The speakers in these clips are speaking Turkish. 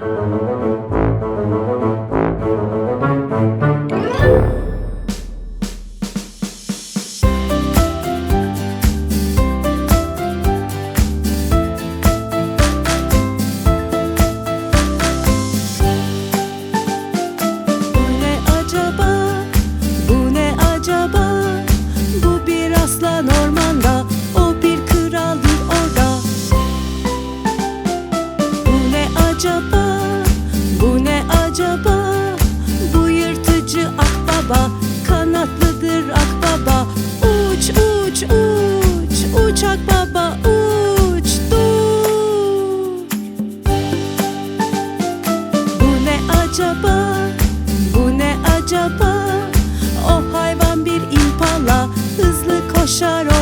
Bu koşarak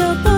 着。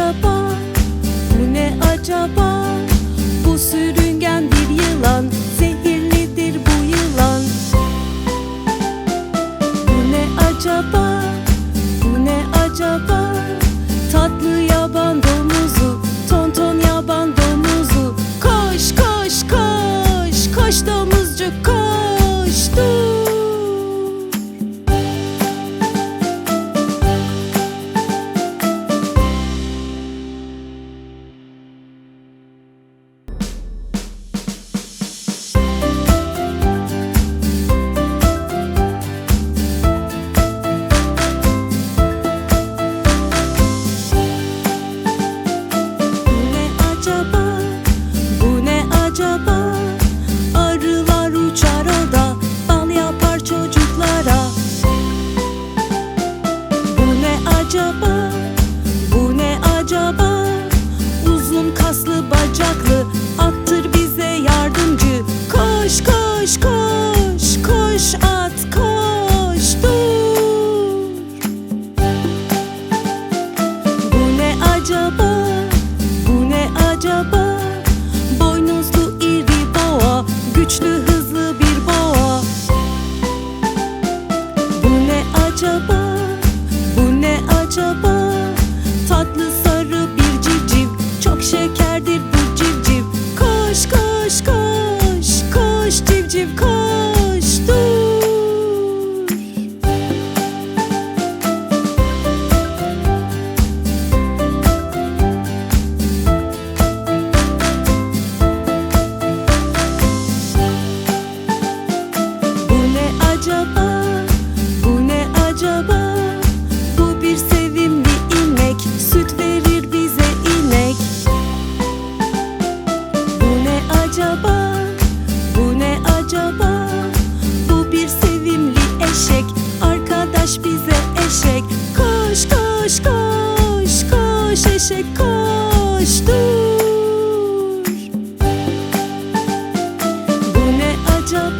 acaba? Bu ne acaba? Bu sürüngen bir yılan Zehirlidir bu yılan Bu ne acaba? Bu ne acaba? Tatlı yaban domuzu Tonton yaban domuzu Koş koş koş Koş domuzcuk koş kadir till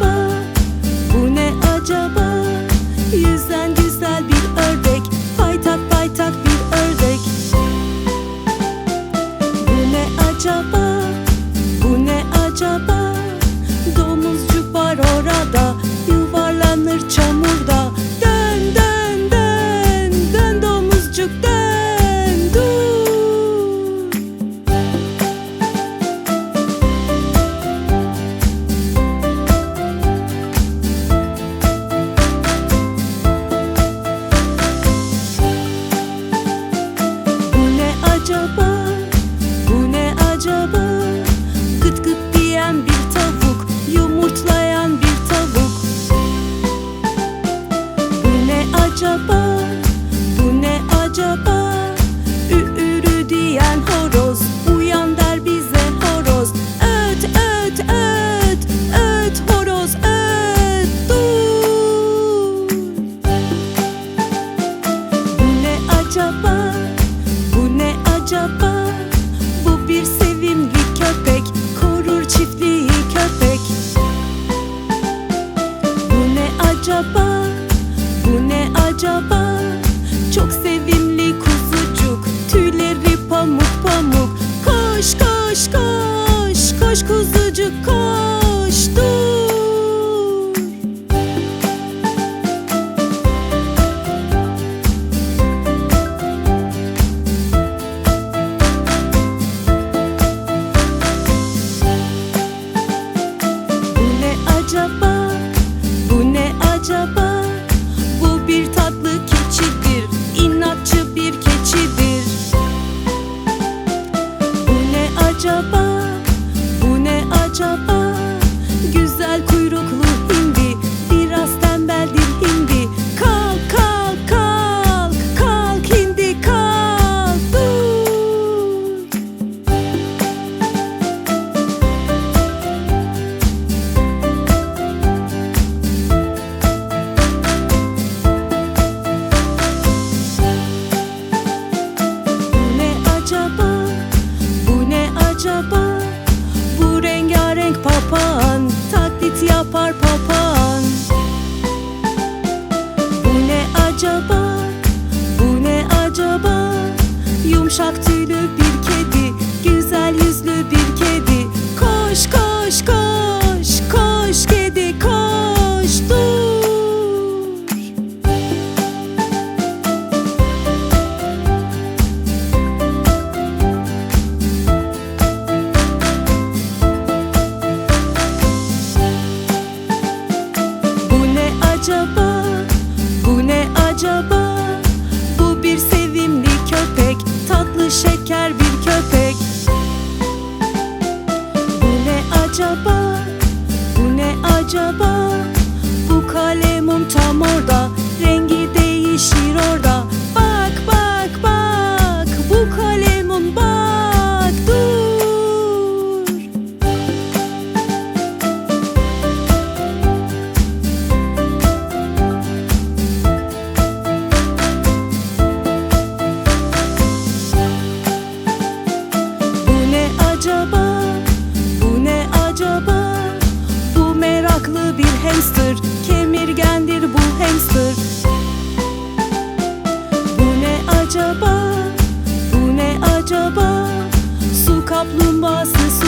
çeker bir köpek Bu ne acaba? Bu ne acaba? Bu kalemum tam orada acaba? Su kaplumbağası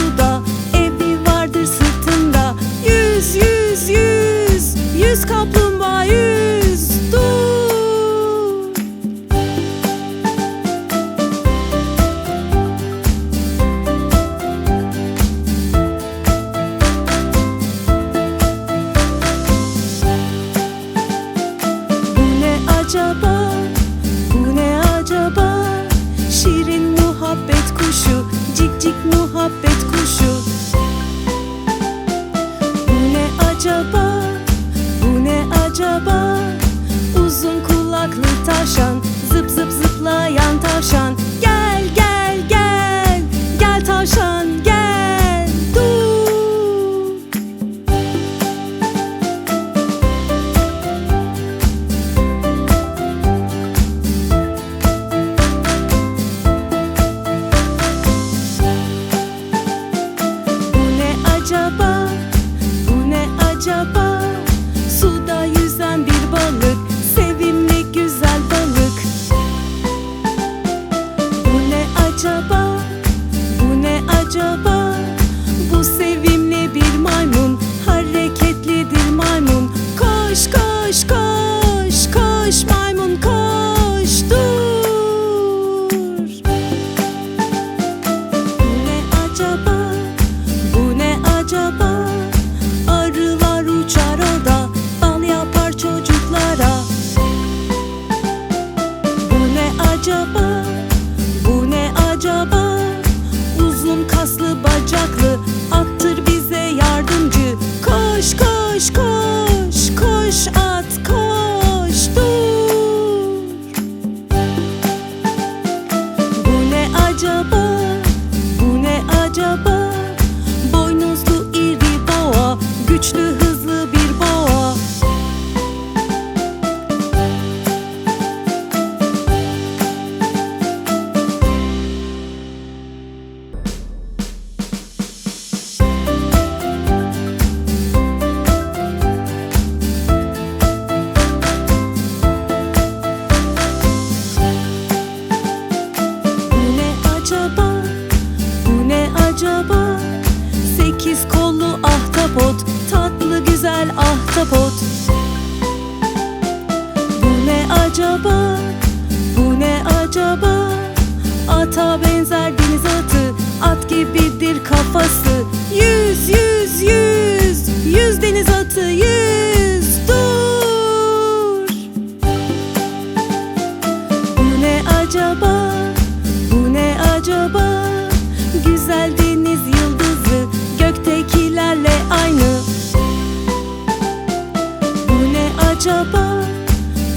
acaba?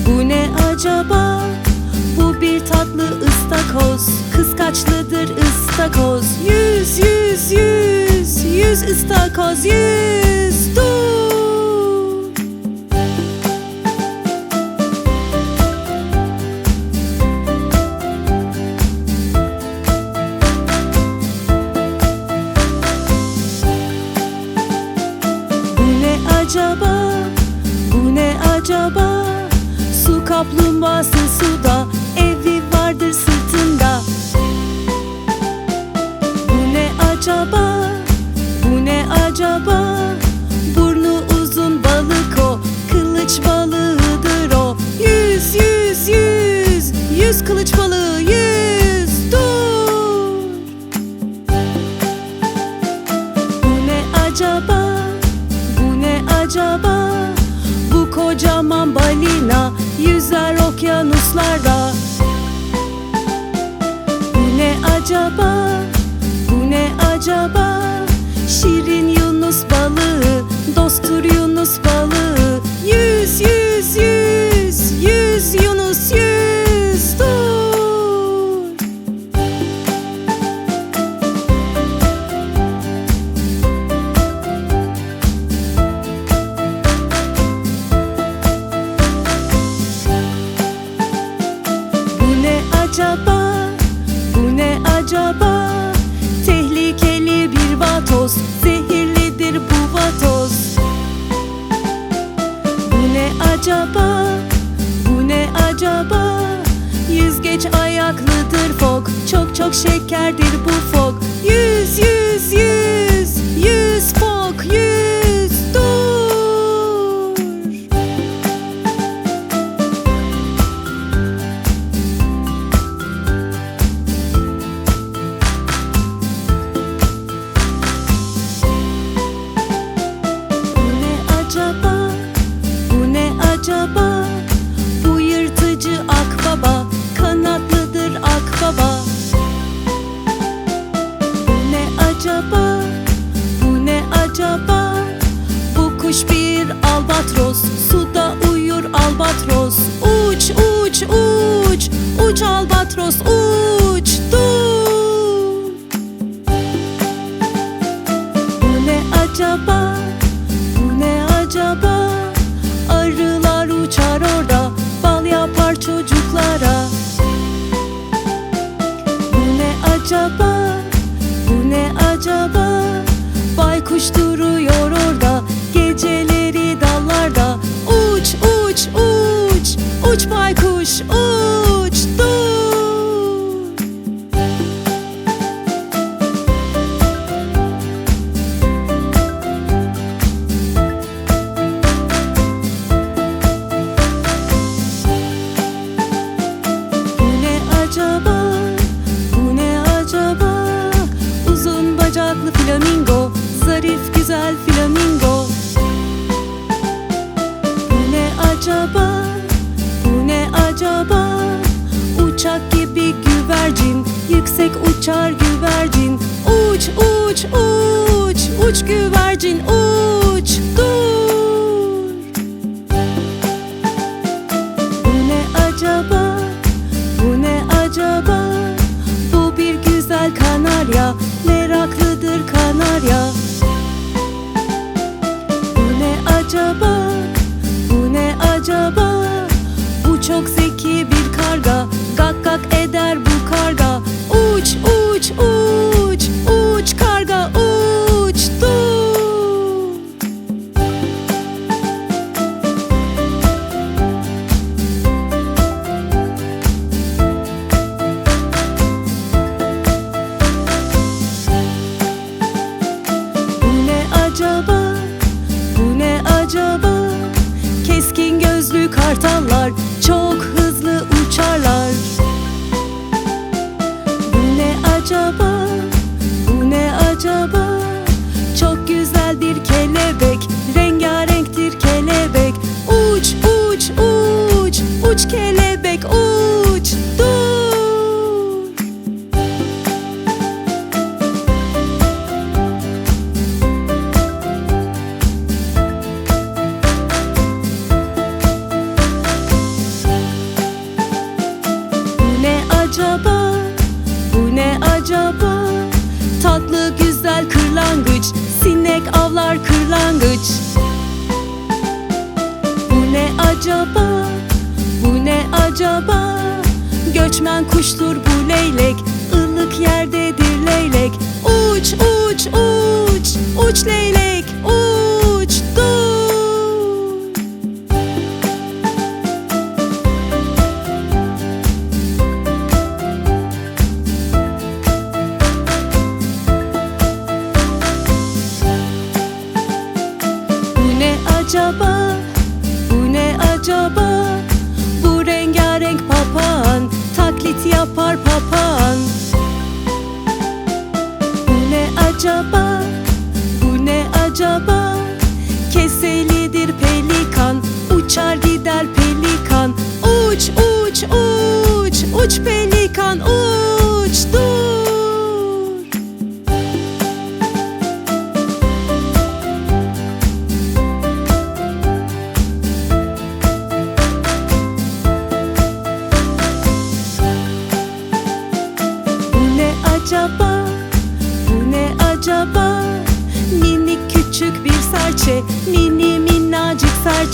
Bu ne acaba? Bu bir tatlı ıstakoz Kıskaçlıdır ıstakoz Yüz yüz yüz Yüz ıstakoz yüz Kaplumbağa acaba? Bu ne acaba? Tehlikeli bir vatoz, zehirlidir bu vatoz. Bu ne acaba? Bu ne acaba? Yüzgeç ayaklıdır fok, çok çok şekerdir bu fok. Maria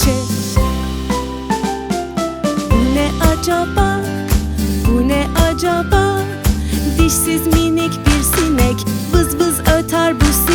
geçer Bu ne acaba, bu ne acaba? Dişsiz minik bir sinek Vız vız öter bu sinek